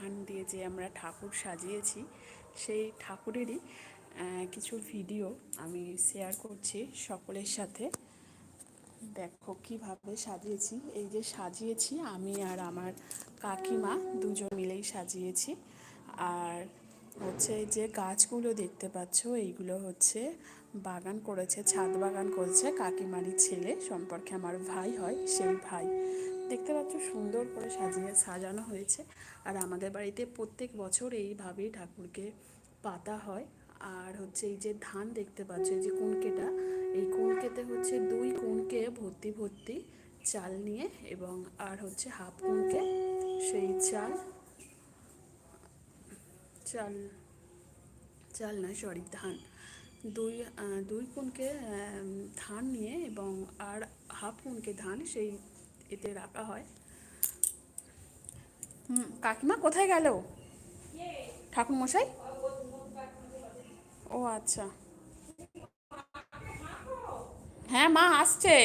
ধান দিয়ে যে আমরা ঠাকুর সাজিয়েছি, সেই ঠাকুরেরই কিছু ভিডিও আমি শেয়ার করছি সকলের সাথে। দেখো কীভাবে সাজিয়েছি। এই যে সাজিয়েছি আমি আর আমার কাকিমা দুজন মিলেই সাজিয়েছি। আর হচ্ছে এই যে গাছগুলো দেখতে পাচ্ছ, এইগুলো হচ্ছে বাগান করেছে, ছাদ বাগান করেছে কাকিমারি ছেলে। সম্পর্কে আমার ভাই হয়, সেই ভাই। দেখতে পাচ্ছ সুন্দর করে সাজিয়ে সাজানো হয়েছে। আর আমাদের বাড়িতে প্রত্যেক বছর এইভাবেই ঠাকুরকে পাতা হয়। আর হচ্ছে এই যে ধান দেখতে পাচ্ছ, এই যে কুনকেটা, এই কুনকেতে হচ্ছে দুই কুনকে ভর্তি ভর্তি চাল নিয়ে এবং আর হচ্ছে হাফ কুনকে সেই চাল চাল চাল নয় সরি ধান। দুই দুই কুনকে ধান নিয়ে এবং আর হাফ কুনকে ধান সেই এতে রাখা হয়। হুম কাকিমা কোথায় গেল? ঠাকুর মশাই ও আচ্ছা। হ্যাঁ মা আসছে।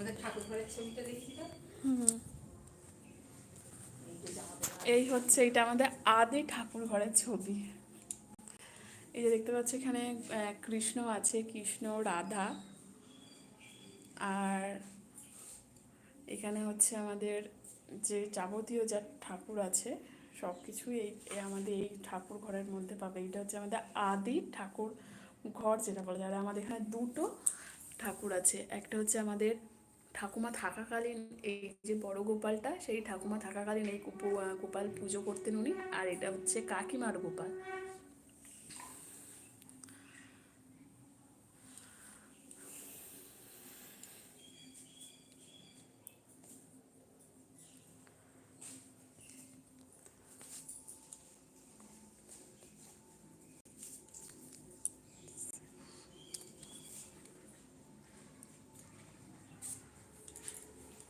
আমাদের ঠাকুর ঘরের ছবিটা দেখি তো। এই হচ্ছে এটা আমাদের আদি ঠাকুর ঘরের ছবি। এই যে দেখতে পাচ্ছ এখানে কৃষ্ণ আছে কৃষ্ণ রাধা। আর এখানে হচ্ছে আমাদের যে যাবতীয় যা ঠাকুর আছে সব কিছুই এই আমাদের এই ঠাকুর ঘরের মধ্যে পাবে। এটা হচ্ছে আমাদের আদি ঠাকুর ঘর যেটা বলা। যায় আর আমাদের এখানে দুটো ঠাকুর আছে একটা হচ্ছে আমাদের ঠাকুমা থাকাকালীন এই যে বড় গোপালটা, সেই ঠাকুমা থাকাকালীন এই গোপাল পুজো করতেন উনি। আর এটা হচ্ছে কাকিমার গোপাল।